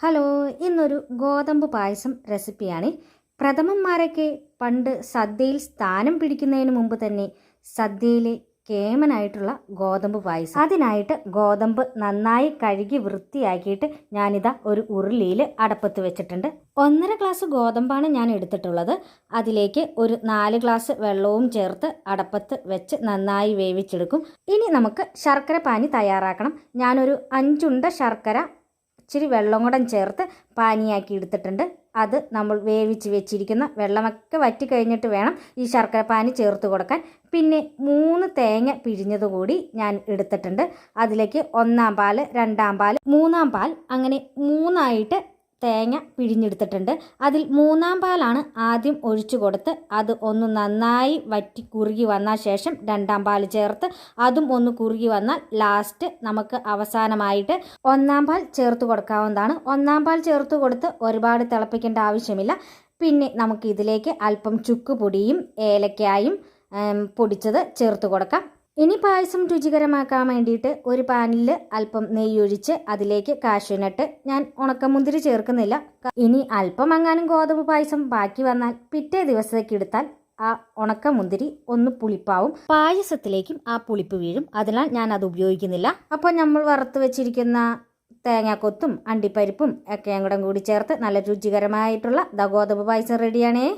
Hello ഇന്നൊരു ഗോതമ്പ് പായസം റെസിപ്പിയാണ്. പ്രഥമന്മാരൊക്കെ പണ്ട് സദ്യയിൽ സ്ഥാനം പിടിക്കുന്നതിന് മുമ്പ് തന്നെ സദ്യയിലെ കേമനായിട്ടുള്ള ഗോതമ്പ് പായസം. അതിനായിട്ട് ഗോതമ്പ് നന്നായി കഴുകി വൃത്തിയാക്കിയിട്ട് ഞാനിതാ ഒരു ഉരുളിയിൽ അടപ്പത്ത് വെച്ചിട്ടുണ്ട്. ഒന്നര ഗ്ലാസ് ഗോതമ്പാണ് ഞാൻ എടുത്തിട്ടുള്ളത്. അതിലേക്ക് ഒരു നാല് ഗ്ലാസ് വെള്ളവും ചേർത്ത് അടപ്പത്ത് വെച്ച് നന്നായി വേവിച്ചെടുക്കും. ഇനി നമുക്ക് ശർക്കര പാനി തയ്യാറാക്കണം. ഞാനൊരു അഞ്ചുണ്ട ശർക്കര ഇച്ചിരി വെള്ളം കൂടെ ചേർത്ത് പാനിയാക്കി എടുത്തിട്ടുണ്ട്. അത് നമ്മൾ വേവിച്ച് വെച്ചിരിക്കുന്ന വെള്ളമൊക്കെ വറ്റി കഴിഞ്ഞിട്ട് വേണം ഈ ശർക്കര പാനി ചേർത്ത് കൊടുക്കാൻ. പിന്നെ മൂന്ന് തേങ്ങ പിഴിഞ്ഞത് കൂടി ഞാൻ എടുത്തിട്ടുണ്ട്. അതിലേക്ക് ഒന്നാം പാൽ രണ്ടാം പാൽ മൂന്നാം പാൽ അങ്ങനെ മൂന്നായിട്ട് തേങ്ങ പിഴിഞ്ഞെടുത്തിട്ടുണ്ട്. അതിൽ മൂന്നാം പാലാണ് ആദ്യം ഒഴിച്ചു കൊടുത്ത് അത് ഒന്ന് നന്നായി വറ്റി കുറുകി വന്ന ശേഷം രണ്ടാം പാൽ ചേർത്ത് അതും ഒന്ന് കുറുകി വന്നാൽ ലാസ്റ്റ് നമുക്ക് അവസാനമായിട്ട് ഒന്നാം പാൽ ചേർത്ത് കൊടുക്കാവുന്നതാണ്. ഒന്നാം പാൽ ചേർത്ത് കൊടുത്ത് ഒരുപാട് തിളപ്പിക്കേണ്ട ആവശ്യമില്ല. പിന്നെ നമുക്ക് ഇതിലേക്ക് അല്പം ചുക്ക് പൊടിയും ഏലക്കായും പൊടിച്ചത് ചേർത്ത് കൊടുക്കാം. ഇനി പായസം രുചികരമാക്കാൻ വേണ്ടിയിട്ട് ഒരു പാനിൽ അല്പം നെയ്യൊഴിച്ച് അതിലേക്ക് കാശുനട്ട് ഞാൻ ഉണക്കമുന്തിരി ചേർക്കുന്നില്ല. ഇനി അല്പം അങ്ങാനും ഗോതമ്പ് പായസം ബാക്കി വന്നാൽ പിറ്റേ ദിവസത്തേക്ക് എടുത്താൽ ആ ഉണക്കമുന്തിരി ഒന്ന് പുളിപ്പാവും. പായസത്തിലേക്കും ആ പുളിപ്പ് വീഴും. അതിനാൽ ഞാൻ അത് ഉപയോഗിക്കുന്നില്ല. അപ്പോൾ നമ്മൾ വറുത്ത് വെച്ചിരിക്കുന്ന തേങ്ങാക്കൊത്തും അണ്ടിപ്പരിപ്പും ഒക്കെ കൂടെ കൂടി ചേർത്ത് നല്ല രുചികരമായിട്ടുള്ള ദ ഗോതമ്പ് പായസം റെഡിയാണേ